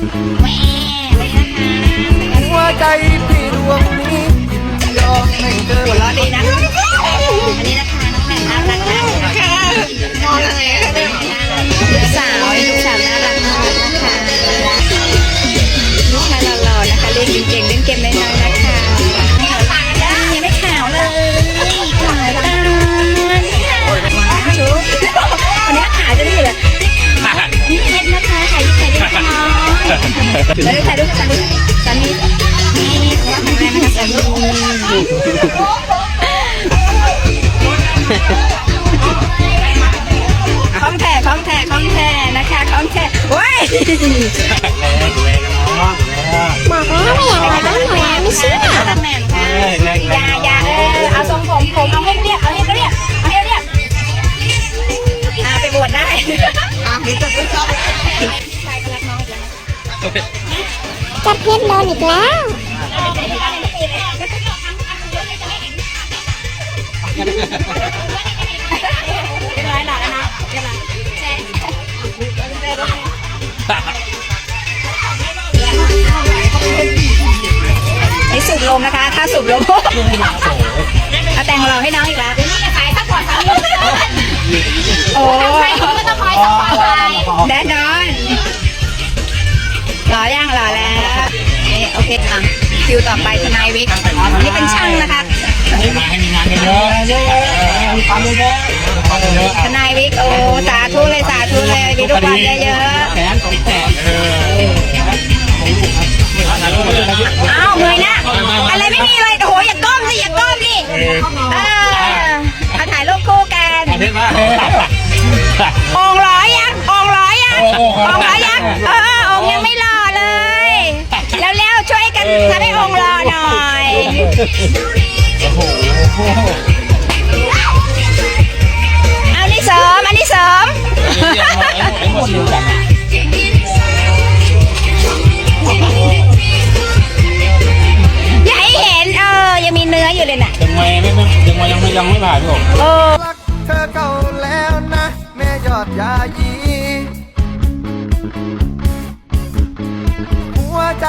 แแล้วถ่ายรูปถ่ายรูปสามีนี่แม่นะคะสามีของแท้ของแท้ของแท้นะคะของแท้โอ้ยบอกแล้วไม่อยากมาบ้านหนูแล้วไม่เชื่อตำแหน่งค่ะอย่าอย่าเออเอาทรงผมผมเอาให้เรียบเอาให้เรียบเอาให้เรียบอ่าไปบวชได้อ่าเดี๋ยวจะไปชอบชา จับเพชรโดนอีกแล้วเรียบร้อยหลังแล้วนะเรียบร้อยแชร์นี่สูบลมนะคะ ถ้าสูบลมเอาแต่งเราให้น้องอีกแล้วขายสักก่อนโอ้ก็ต้องคอย อเคค่ะคิวต่อไปทนายวิกนี่เป็นช่างนะคะมาให้มีงานกันเยอะทำเยอะทำเยอะทนายวิกโอ้สาธุเลยสาธุเลยมีลูกบอลเยอะแขนของแขนเออๆอ้าวเงยหน้าอะไรไม่มีเลยโอ้โหอย่าก้มสิอย่าก้มดิเออเอาถ่ายรูปคู่กันเห็นไหมองค์ร้อยยังองค์ร้อยยังองค์ร้อยยังเออ ถ้าได้องรอหน่อยเอานี่เสริมอันนี้เสริมอย่าให้เห็นเออยังมีเนื้ออยู่เลยน่ะยังไงไม่ไม่ยังไงยังไม่ยังไม่ผ่านพี่ผมเออกเธอเก่าแล้วนะแม่ยอดยายีหัวใจ